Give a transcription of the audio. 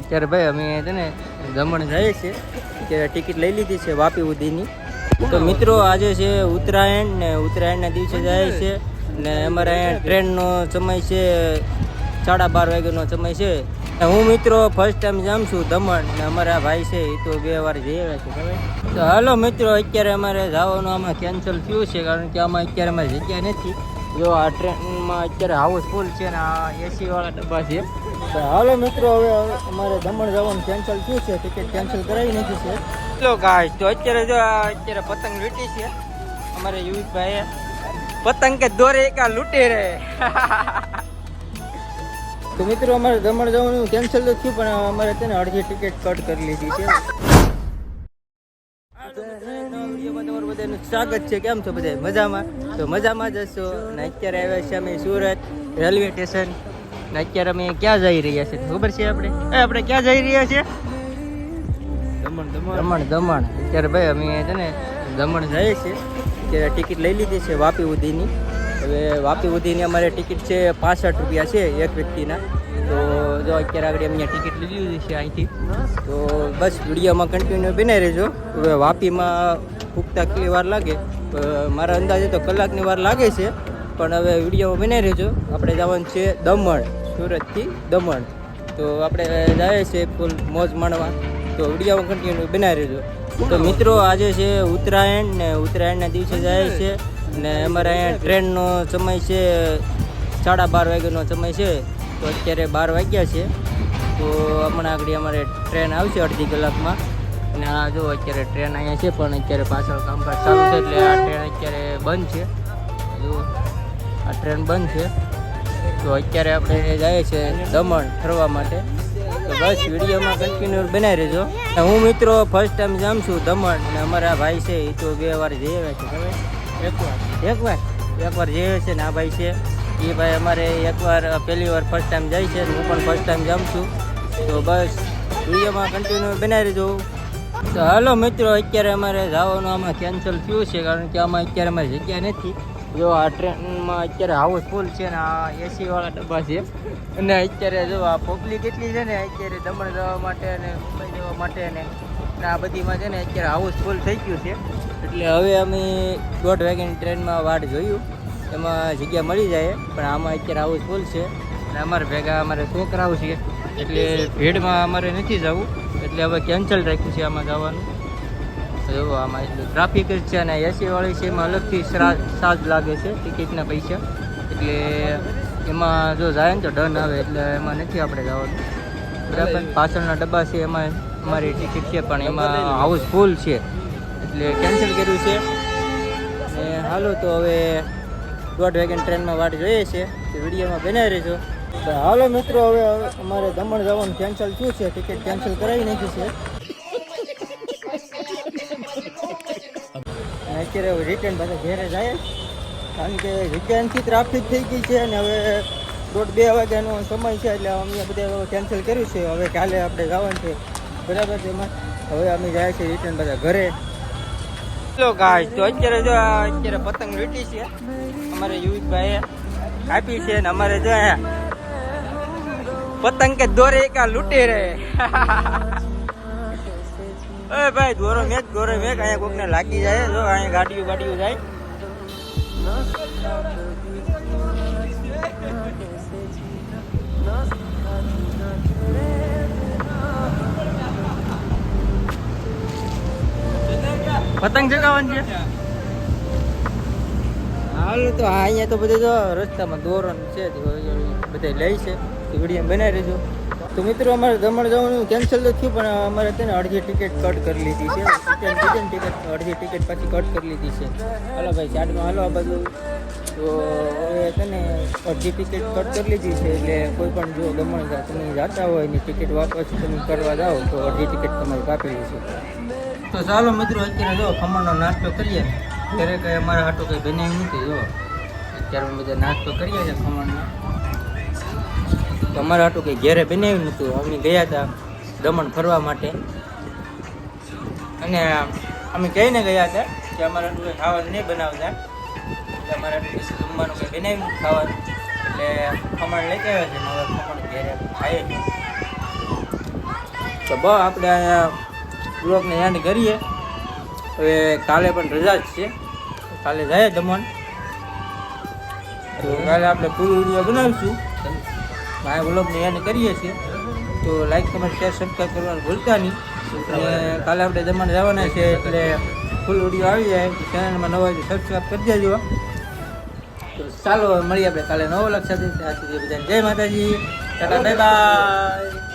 અત્યારે ભાઈ અમે છે ને દમણ જઈએ છીએ. અત્યારે ટિકિટ લઈ લીધી છે વાપી સુધીની તો મિત્રો આજે છે ઉત્તરાયણ ને ઉત્તરાયણના દિવસે જાય છે ને અમારે અહીંયા ટ્રેનનો સમય છે સાડા બાર વાગ્યાનો સમય છે. હું મિત્રો ફર્સ્ટ ટાઈમ જામ છું દમણ ને અમારા ભાઈ છે એ તો બે વાર જઈ આવ્યા છે તો હાલો મિત્રો, અત્યારે અમારે જવાનું આમાં કેન્સલ થયું છે કારણ કે આમાં અત્યારે અમારે જગ્યા નથી. જો આ ટ્રેનમાં અત્યારે હાઉસફુલ છે ને આ એસી વાળા ડબ્બા છે. તો હાલો મિત્રો હવે અમારે દમણ જવાનું કેન્સલ થયું છે ટિકિટ કેન્સલ કરાવી નાખી છે. ચલો ગાય તો અત્યારે જો અત્યારે પતંગ લૂંટી છે. અમારે યુવભાઈએ પતંગ કે દોરે એકા લૂંટી રે. તો મિત્રો અમારે દમણ જવાનું કેન્સલ તો થયું પણ અમારે તેને અડધી ટિકિટ કટ કરી લીધી છે. સ્વાગત છે. કેમ છો બધા મજામાં? તો મજામાં જ હશો. ને અત્યારે આવ્યા છે અમે સુરત રેલવે સ્ટેશન. ને અત્યારે અમે ક્યાં જઈ રહ્યા છે ખબર છે આપણે? એ આપણે ક્યાં જઈ રહ્યા છીએ? દમણ દમણ. દમણ અત્યારે ભાઈ અમે છે ને દમણ જઈએ છીએ. અત્યારે ટિકિટ લઈ લીધી છે વાપી સુધીની હવે વાપી સુધીની અમારે ટિકિટ છે પાસઠ રૂપિયા છે એક વ્યક્તિના. તો જો અત્યારે આગળ અમે ટિકિટ લીધી છે અહીંથી. તો બસ વિડીયોમાં કન્ટિન્યુ બનાવી રહેજો. હવે વાપીમાં પૂગતા કેટલી વાર લાગે? મારા અંદાજે તો કલાકની વાર લાગે છે, પણ હવે વીડિયો બનાવી રહેજો. આપણે જવાનું છે દમણ, સુરતથી દમણ. તો આપણે જઈએ છીએ ફૂલ મોજ માણવા. તો વીડિયો કન્ટિન્યુ બનાવી રહેજો. તો મિત્રો, આજે છે ઉત્તરાયણ ને ઉત્તરાયણના દિવસે જાય છે ને અમારે અહીંયા ટ્રેનનો સમય છે, સાડા બાર વાગ્યાનો સમય છે. તો અત્યારે બાર વાગ્યા છે. તો હમણાં આગળ અમારે ટ્રેન આવશે અડધી કલાકમાં. અને આ જો અત્યારે ટ્રેન અહીંયા છે પણ અત્યારે પાછળ કામકાજ ચાલુ છે એટલે આ ટ્રેન અત્યારે બંધ છે. જો આ ટ્રેન બંધ છે. તો અત્યારે આપણે જઈએ છીએ દમણ ફરવા માટે. તો બસ વિડીયોમાં કન્ટિન્યુ બનાવી રહેજો. હું મિત્રો ફર્સ્ટ ટાઈમ જામ છું દમણ ને અમારા ભાઈ છે એ તો બે વાર જઈ આવ્યા છે ખબર? એકવાર એકવાર એકવાર જઈ આવ્યા છે ને આ ભાઈ છે. એ ભાઈ અમારે એકવાર પહેલી વાર ફર્સ્ટ ટાઈમ જાય છે હું પણ ફર્સ્ટ ટાઈમ જામ છું. તો બસ વિડીયોમાં કન્ટિન્યુ બનાવી રહેજો. તો હાલો મિત્રો, અત્યારે અમારે જવાનું આમાં કેન્સલ થયું છે, કારણ કે આમાં અત્યારે અમારી જગ્યા નથી. જો આ ટ્રેનમાં અત્યારે હાઉસફુલ છે ને આ એસી વાળા ડબ્બા છે. અને અત્યારે જો આ પબ્લિક એટલી છે ને, અત્યારે દમણ જવા માટે અને મુંબઈ જવા માટે ને આ બધીમાં છે ને અત્યારે હાઉસફુલ થઈ ગયું છે. એટલે હવે અમે દોઢ વાગ્યાની ટ્રેનમાં વાટ જોયું. એમાં જગ્યા મળી જાય, પણ આમાં અત્યારે હાઉસફુલ છે. અને અમારે ભેગા, અમારે છોકરાઓ છે. એટલે ભીડમાં અમારે નથી જવું. એટલે હવે કેન્સલ રાખ્યું છે આમાં જવાનું. જો, આમાં એટલું ટ્રાફિક જ છે અને એસીવાળી છે, એમાં અલગથી સાજ લાગે છે, ટિકિટના પૈસા. એટલે એમાં જો જાય ને તો ડન આવે, એટલે એમાં નથી આપણે જવાનું. બરાબર? પાછળના ડબ્બા છે, એમાં અમારી ટિકિટ છે, પણ એમાં હાઉસફુલ છે. એટલે કેન્સલ કર્યું છે. ને હાલો, તો હવે દોઢ વેગન ટ્રેનમાં વાટ જોઈએ છે. વિડીયોમાં બનાવી રહેજો. તો હાલો મિત્રો, હવે અમારે દમણ જવાનું કેન્સલ થયું છે. ટિકિટ કેન્સલ કરાવી નાખી છે. અત્યારે હવે રિટર્ન પાછા ઘેરે જાય. કારણ કે રિટર્નથી ટ્રાફિક થઈ ગઈ છે અને હવે દોઢ બે વાગ્યાનો સમય છે એટલે અમે બધા કેન્સલ કર્યું છે. હવે કાલે આપણે જવાનું છે. બરાબર છે, એમાં? હવે અમે જાય છે રિટર્ન બધા ઘરે. ચલો ગાય તો અત્યારે જો અત્યારે પતંગ લૂંટી છે. અમારે યુવિકભાઈએ કાપી છે ને અમારે જો અહીંયા પતંગ કે દોરે કા લૂંટી રે એ ભાઈ દોરો મેક દોરો મેક અહીંયા કોકને લાગી જાય જો અહીંયા ગાડીઓ ગાડીઓ જાય. પતંગ ચગાવવાની છે? હાલ તો આ અહીંયા તો બધે જો રસ્તામાં દોરો ને છે તો બધા લે છે. તો વીડિયો બનાવી રહેજો. તો મિત્રો અમારે દમણ જવાનું કેન્સલ તો થયું પણ અમારે તેને અડધી ટિકિટ કટ કરી લીધી છે. ટિકિટ અડધી ટિકિટ પછી કટ કરી લીધી છે. હાલો ભાઈ સાઈડમાં હાલો આ બધું તો હવે છે ને અડધી ટિકિટ કટ કરી લીધી છે એટલે કોઈ પણ જો દમણ તમે જાતા હોય ને ટિકિટ વાપસ તમે કરવા જાઓ તો અડધી ટિકિટ તમારી કાપેલી છે. તો ચાલો મિત્રો અત્યારે જો ખમણનો નાસ્તો કરીએ. ત્યારે કંઈ અમારા હાટો કંઈ બનાવ્યું નથી જો. અત્યારે બધા નાસ્તો કરીએ છીએ ખમણનો. તો અમારા હાટું કંઈ ઘેરે બનાવ્યું નહોતું. અમે ગયા હતા દમણ ફરવા માટે. અને અમે કહીને ગયા હતા કે અમારા હતું કંઈ ખાવાનું નહીં બનાવતા. એટલે અમારા હાટું જમવાનું કંઈ બનાવ્યું ખાવાનું. એટલે ખમણ લઈ ગયા છે. હવે ખમણ ઘેરે ખાઈએ તો બસ આપણે બ્લોગને એન્ડ કરીએ. હવે કાલે પણ રજા જ છે. કાલે જાય દમણ. કાલે આપણે પૂરું વીડિયો બનાવીશું. મારા બ્લોગને એન્ડ કરીએ છીએ. તો લાઈક કમેન્ટ શેર સબસ્ક્રાઈબ કરવાનું ભૂલતા નહીં. અને કાલે આપણે દમણ જવાના છે એટલે ફૂલ ઓડિયો આવી જાય. ચેનલમાં નવા સબસ્ક્રાઈબ કરી દેજો. તો ચાલો મળીએ આપણે કાલે નવો લક્ષ જય માતાજી. Tata bye bye